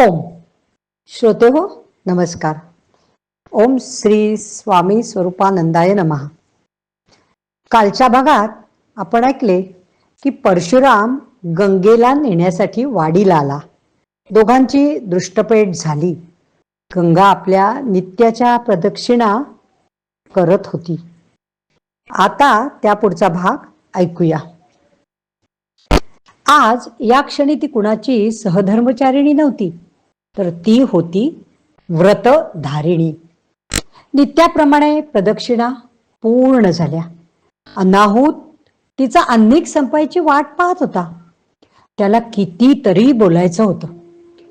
ओम। श्रोते हो नमस्कार। ओम श्री स्वामी स्वरूपानंदाय नमः। कालच्या भागात आपण ऐकले की परशुराम गंगेला नेण्यासाठी वाडीला आला. दोघांची दृष्टपेट झाली. गंगा आपल्या नित्याच्या प्रदक्षिणा करत होती. आता त्या पुढचा भाग ऐकूया. आज या क्षणी ती कुणाची सहधर्मचारिणी नव्हती तर ती होती व्रतधारिणी. नित्याप्रमाणे प्रदक्षिणा पूर्ण झाल्या. अनाहूत तिचा अन्निक संपायची वाट पाहत होता. त्याला कितीतरी बोलायचं होतं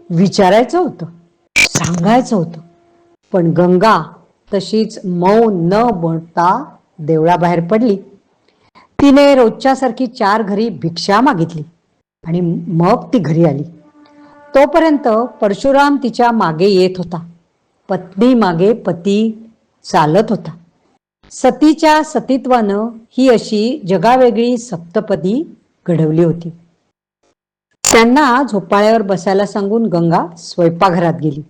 विचारायचं होतं सांगायचं होतं पण गंगा तशीच मऊ न बोलता देवळाबाहेर पडली. तिने रोजच्यासारखी चार घरी भिक्षा मागितली. आणि मग ती घरी आली. तोपर्यंत परशुराम तिच्यामागे येत होता. पत्नी मागे पती चालत होता. सतीच्या सतीत्वानं ही अशी जगावेगळी सप्तपदी घडवली होती. त्यांना झोपाळ्यावर बसायला सांगून गंगा स्वयंपाकघरात गेली.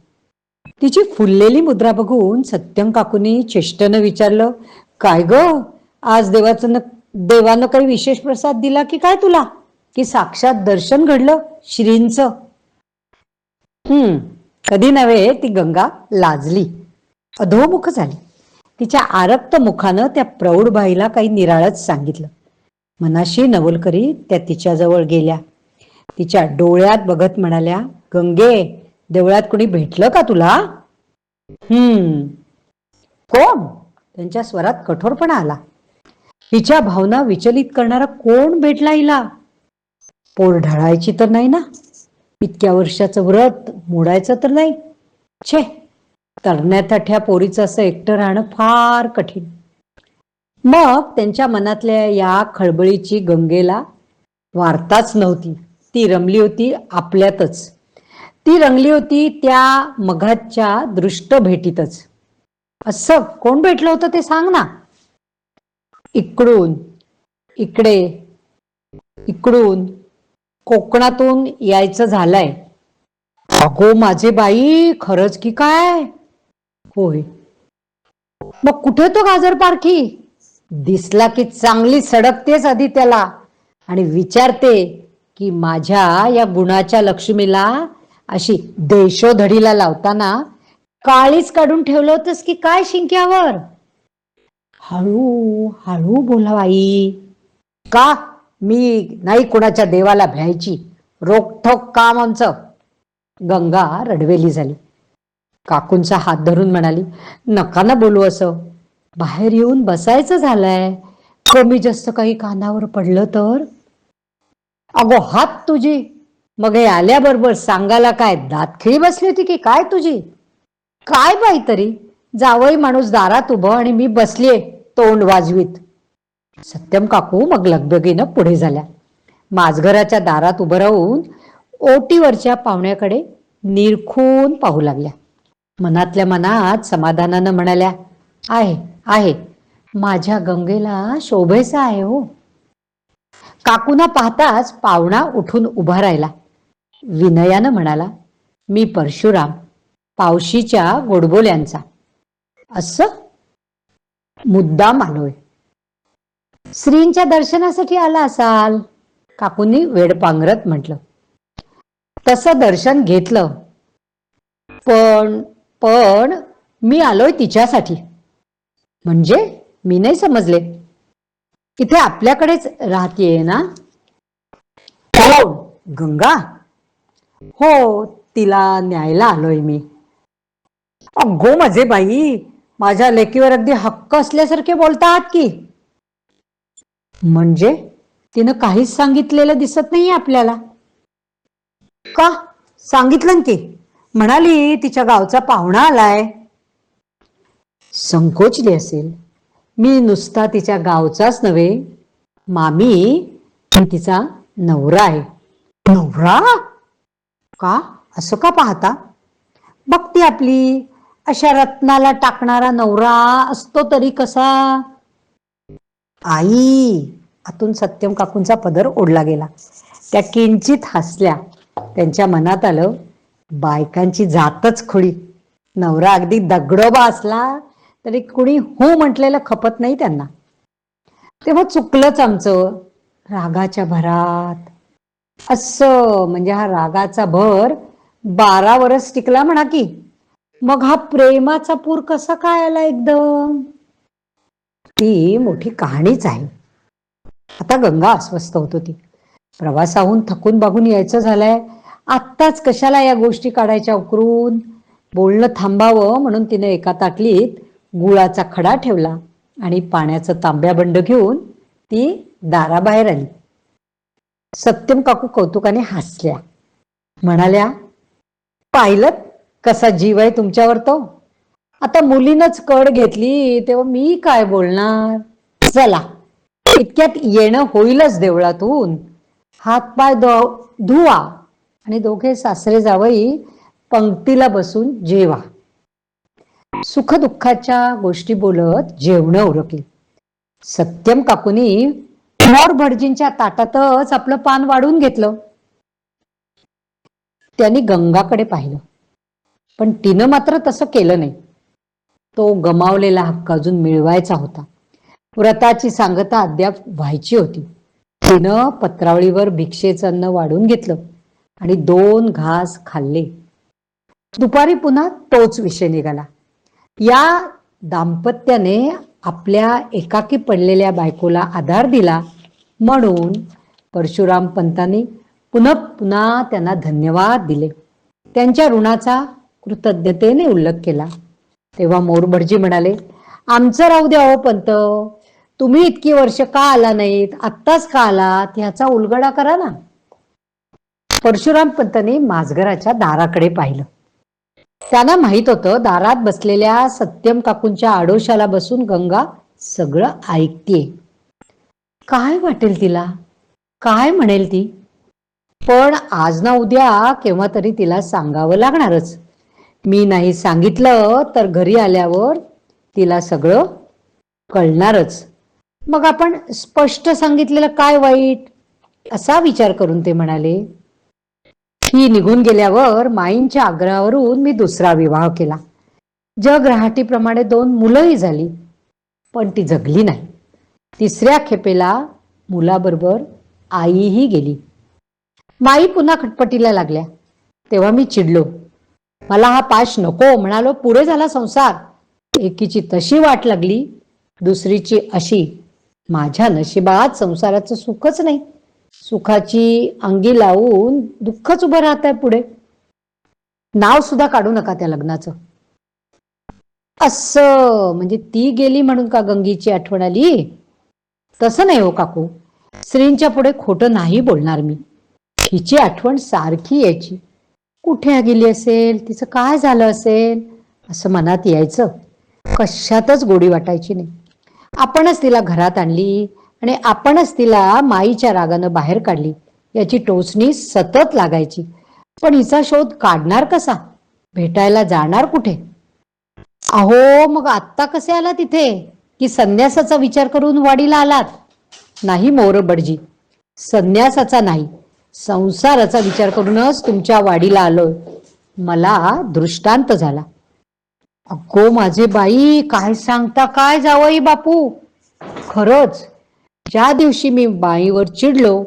तिची फुललेली मुद्रा बघून सत्यम काकूनी चेष्टनं विचारलं काय ग? आज देवाचं न देवानं काही विशेष प्रसाद दिला की काय तुला? की साक्षात दर्शन घडलं श्रींच. हम्म कधी नव्हे ती गंगा लाजली. अधोमुख झाली. तिच्या आरक्त मुखानं त्या प्रौढबाईला काही निराळच सांगितलं. मनाशी नवलकरी त्या तिच्याजवळ गेल्या. तिच्या डोळ्यात बघत म्हणाल्या गंगे देवळात कुणी भेटलं का तुला? हम्म. कोण? त्यांच्या स्वरात कठोरपणा आला. तिच्या भावना विचलित करणारा कोण भेटला हिला? पोर ढळायची तर नाही ना? इतक्या वर्षाचं व्रत मोडायचं तर नाही? छे! तरण्यातठ्या पोरीचं असं एकटं राहणं फार कठीण. मग त्यांच्या मनातल्या या खळबळीची गंगेला वार्ताच नव्हती. ती रमली होती आपल्यातच. ती रंगली होती त्या मघाच्या दृष्ट भेटीतच असं कोण भेटलं होतं ते सांग ना? इकडून इकडे इकडून. कोकणातून यायचं झालंय. अगो माझे बाई खरंच की काय? होय. मग कुठे तो गाजर पारखी? दिसला की चांगली सडकतेच आधी त्याला. आणि विचारते की माझ्या या गुणाच्या लक्ष्मीला अशी देशोधडीला लावताना काळीच काढून ठेवलं होतंस की काय शिंक्यावर? हळू हळू बोला बाई. का? मी नाही कुणाच्या देवाला भ्यायची. रोखठोक काम आमचं. गंगा रडवेली झाली. काकूंचा हात धरून म्हणाली नका ना बोलू असं. बाहेर येऊन बसायचं झालंय. कमी जास्त काही कानावर पडलं तर. अगो हात तुझी. मग हे आल्याबरोबर सांगायला काय दातखिळी बसली होती की काय तुझी? काय बाई तरी? जावई माणूस दारात उभं आणि मी बसलीये तोंड वाजवीत. सत्यम काकू मग लगबगीनं पुढे झाल्या. माझघराच्या दारात उभं राहून ओटीवरच्या पाहुण्याकडे निरखून पाहू लागल्या. मनातल्या मनात समाधानानं म्हणाल्या आहे आहे. माझ्या गंगेला शोभेचा आहे हो. काकूना पाहताच पाहुणा उठून उभा राहिला. विनयानं म्हणाला मी परशुराम पावशीच्या गोडबोल्यांचा. असं? मुद्दाम आलोय. श्रींच्या दर्शनासाठी आला असाल? काकूंनी वेड पांघरत म्हटलं. तसं दर्शन घेतलं. पण पण मी आलोय तिच्यासाठी. म्हणजे मी नाही समजले. इथे आपल्याकडेच राहतीये ना? कोण गंगा. हो तिला न्यायला आलोय मी. अगो माझे बाई माझ्या लेकीवर अगदी हक्क असल्यासारखे बोलतात की. म्हणजे तिनं काहीच सांगितलेलं दिसत नाही आपल्याला. का? सांगितलं की म्हणाली तिच्या गावचा पाहुणा आलाय. संकोचली असेल. मी नुसता तिच्या गावचाच नव्हे मामी मी तिचा नवरा आहे. नवरा? का? असं का पाहता? बघती आपली अशा रत्नाला टाकणारा नवरा असतो तरी कसा आई आतून सत्यम काकूंचा पदर ओढला गेला. त्या किंचित हसल्या. त्यांच्या मनात आलं बायकांची जातच खुळी. नवरा अगदी दगडोबा असला तरी कुणी हो म्हटलेलं खपत नाही त्यांना. तेव्हा चुकलंच आमचं रागाच्या भरात. असं म्हणजे हा रागाचा भर बारा वर्ष टिकला म्हणा की. मग हा प्रेमाचा पूर कसा काय आला एकदम? ती मोठी कहाणीच आहे. आता गंगा अस्वस्थ होत होती. प्रवासाहून थकून बागून यायचं झालंय. आत्ताच कशाला या गोष्टी काढायच्या उकरून? बोलणं थांबावं म्हणून तिने एका ताटलीत गुळाचा खडा ठेवला आणि पाण्याचं तांब्या बंड घेऊन ती दाराबाहेर आली. सत्यम काकू कौतुकाने हसल्या. म्हणाल्या पाहिलं कसा जीव आहे तुमच्यावर तो? आता मुलीनच कड घेतली तेव्हा मी काय बोलणार? चला. इतक्यात येणं होईलच देवळातून. हातपाय धु- धुवा. आणि दोघे सासरे जावई पंक्तीला बसून जेवा. सुखदुःखाच्या गोष्टी बोलत जेवण उरकली. सत्यम काकूनी मोर भटजींच्या ताटातच आपलं पान वाढून घेतलं. त्यांनी गंगाकडे पाहिलं. पण तिनं मात्र तसं केलं नाही. तो गमावलेला हक्क अजून मिळवायचा होता. व्रताची सांगता अद्याप व्हायची होती. तिनं पत्रावळीवर भिक्षेचं अन्न वाढून घेतलं आणि दोन घास खाल्ले. दुपारी पुन्हा तोच विषय निघाला. या दाम्पत्याने आपल्या एकाकी पडलेल्या बायकोला आधार दिला म्हणून परशुराम पंतांनी पुन्हा पुन्हा त्यांना धन्यवाद दिले. त्यांच्या ऋणाचा कृतज्ञतेने उल्लेख केला. तेव्हा मोरभटजी म्हणाले आमचं राहू द्या हो पंत. तुम्ही इतकी वर्ष का आला नाहीत? आत्ताच का आलात? ह्याचा उलगडा करा ना. परशुराम पंतांनी माजघराच्या दाराकडे पाहिलं. त्यांना माहीत होतं दारात बसलेल्या सत्यम काकूंच्या आडोशाला बसून गंगा सगळं ऐकते काय वाटेल तिला? काय म्हणेल ती? पण आज ना उद्या केव्हा तरी तिला सांगावं लागणारच. मी नाही सांगितलं तर घरी आल्यावर तिला सगळं कळणारच. मग आपण स्पष्ट सांगितलेलं काय वाईट? असा विचार करून ते म्हणाले ही निघून गेल्यावर माईंच्या आग्रहावरून मी दुसरा विवाह केला. जग रहाटीप्रमाणे दोन मुलंही झाली पण ती जगली नाही. तिसऱ्या खेपेला मुलाबरोबर आईही गेली. माई पुन्हा खटपटीला लागल्या. तेव्हा मी चिडलो. मला हा पाश नको म्हणालो पुढे झाला संसार. एकीची तशी वाट लागली दुसरीची अशी. माझ्या नशिबात संसाराचं सुखच नाही. सुखाची अंगी लावून दुःखच उभं राहत आहे पुढे. नाव सुद्धा काढू नका त्या लग्नाचं. असं म्हणजे ती गेली म्हणून का गंगीची आठवण आली? तसं नाही हो काकू. स्त्रींच्या पुढे खोटं नाही बोलणार मी. हिची आठवण सारखी यायची. कुठे गेली असेल? तिचं काय झालं असेल? असं मनात यायचं. कशातच गोडी वाटायची नाही. आपणच तिला घरात आणली आणि आपणच तिला माईच्या रागानं बाहेर काढली. याची टोचणी सतत लागायची. पण हिचा शोध काढणार कसा? भेटायला जाणार कुठे? अहो मग आत्ता कसे आला तिथे? की संन्यासाचा विचार करून वाडीला आलात? नाही मोरबडजी. संन्यासाचा नाही. संसाराचा विचार करूनच तुमच्या वाडीला आलोय. मला दृष्टांत झाला. अगो माझे बाई काय सांगता काय जावई बापू? खरंच ज्या दिवशी मी बाईवर चिडलो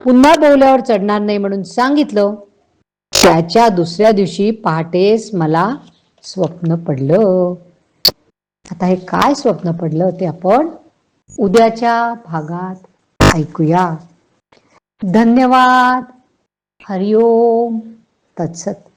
पुन्हा बोवल्यावर चढणार नाही म्हणून सांगितलं त्याच्या दुसऱ्या दिवशी पहाटेस मला स्वप्न पडलं. आता हे काय स्वप्न पडलं ते आपण उद्याच्या भागात ऐकूया. धन्यवाद. हरिओम. तत्सत.